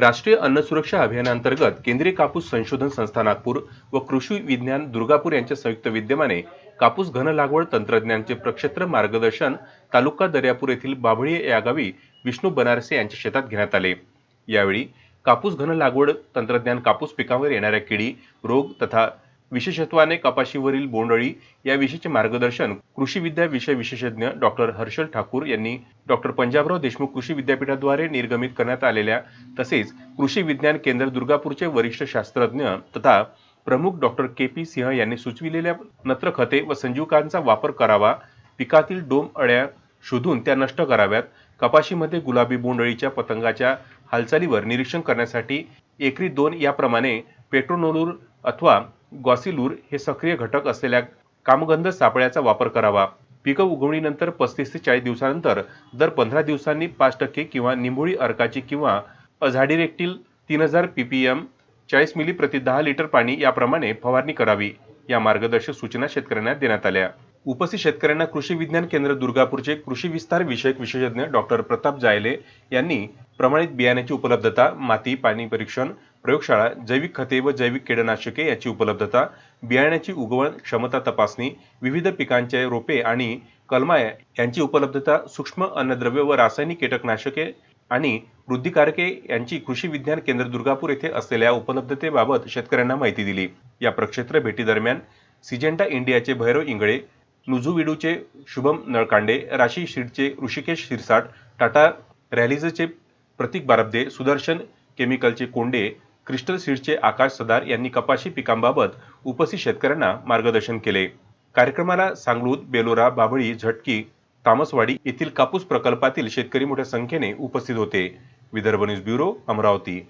राष्ट्रीय अन्न सुरक्षा अभियानांतर्गत केंद्रीय कापूस संशोधन संस्था नागपूर व कृषी विज्ञान दुर्गापूर यांच्या संयुक्त विद्यमाने कापूस घन लागवड तंत्रज्ञानचे प्रक्षेत्र मार्गदर्शन तालुका दर्यापूर येथील बाभळी या गावी विष्णू बनारसे यांच्या शेतात घेण्यात आले. यावेळी कापूस घन लागवड तंत्रज्ञान कापूस पिकावर येणाऱ्या किडी रोग तथा विशेषत्वाने कपाशीवरील बोंडअळी याविषयीचे मार्गदर्शन कृषी विद्या विषय विशेषज्ञ डॉक्टर हर्षल ठाकूर यांनी डॉक्टर पंजाबराव देशमुख कृषी विद्यापीठाद्वारे निर्गमित करण्यात आलेल्या तसेच कृषी विज्ञान केंद्र दुर्गापूरचे वरिष्ठ शास्त्रज्ञ तथा प्रमुख डॉक्टर के पी सिंह यांनी सुचविलेल्या नत्र खते व संजीवकांचा वापर करावा पिकातील डोम अळ्या शोधून त्या नष्ट कराव्यात कपाशीमध्ये गुलाबी बोंडअळीच्या पतंगाच्या हालचालीवर निरीक्षण करण्यासाठी एकरी दोन याप्रमाणे पेट्रोनोलूर अथवा गॉसिलूर हे सक्रिय घटक असलेल्या कामगंध सापळ्याचा वापर करावा. पिकं उगवणीनंतर पस्तीस ते चाळीस दिवसानंतर दर पंधरा दिवसांनी पाच टक्के किंवा निंबोळी अर्काची किंवा अझाडिरेक्टिल तीन हजार पी पी एम चाळीस मिली प्रति दहा लिटर पाणी याप्रमाणे फवारणी करावी. या मार्गदर्शक सूचना शेतकऱ्यांना देण्यात आल्या. उपस्थित शेतकऱ्यांना कृषी विज्ञान केंद्र दुर्गापूरचे कृषी विस्तार विषयक विशेषज्ञ डॉक्टर प्रताप जायले यांनी प्रमाणित बियाण्याची उपलब्धता माती पाणी परीक्षण प्रयोगशाळा जैविक खते व जैविक कीडनाशके याची उपलब्धता बियाण्याची उगवण क्षमता तपासणी विविध पिकांचे रोपे आणि कलमा यांची उपलब्धता सूक्ष्म अन्नद्रव्य व रासायनिक कीटकनाशके आणि वृद्धिकारके यांची कृषी विज्ञान केंद्र दुर्गापूर येथे असलेल्या उपलब्धतेबाबत शेतकऱ्यांना माहिती दिली. या प्रक्षेत्र भेटीदरम्यान सिजेंटा इंडियाचे भैरव इंगळे नुझुविडूचे शुभम नळकांडे राशी शीडचे ऋषिकेश शिरसाट टाटा रॅलिजचे प्रतीक बारब्दे सुदर्शन केमिकलचे कोंडे क्रिस्टल सीडचे आकाश सदार यांनी कपाशी पिकांबाबत उपस्थित शेतकऱ्यांना मार्गदर्शन केले. कार्यक्रमाला सांगलूत बेलोरा बाभळी झटकी तामसवाडी येथील कापूस प्रकल्पातील शेतकरी मोठ्या संख्येने उपस्थित होते. Vidarbha news bureau Amravati.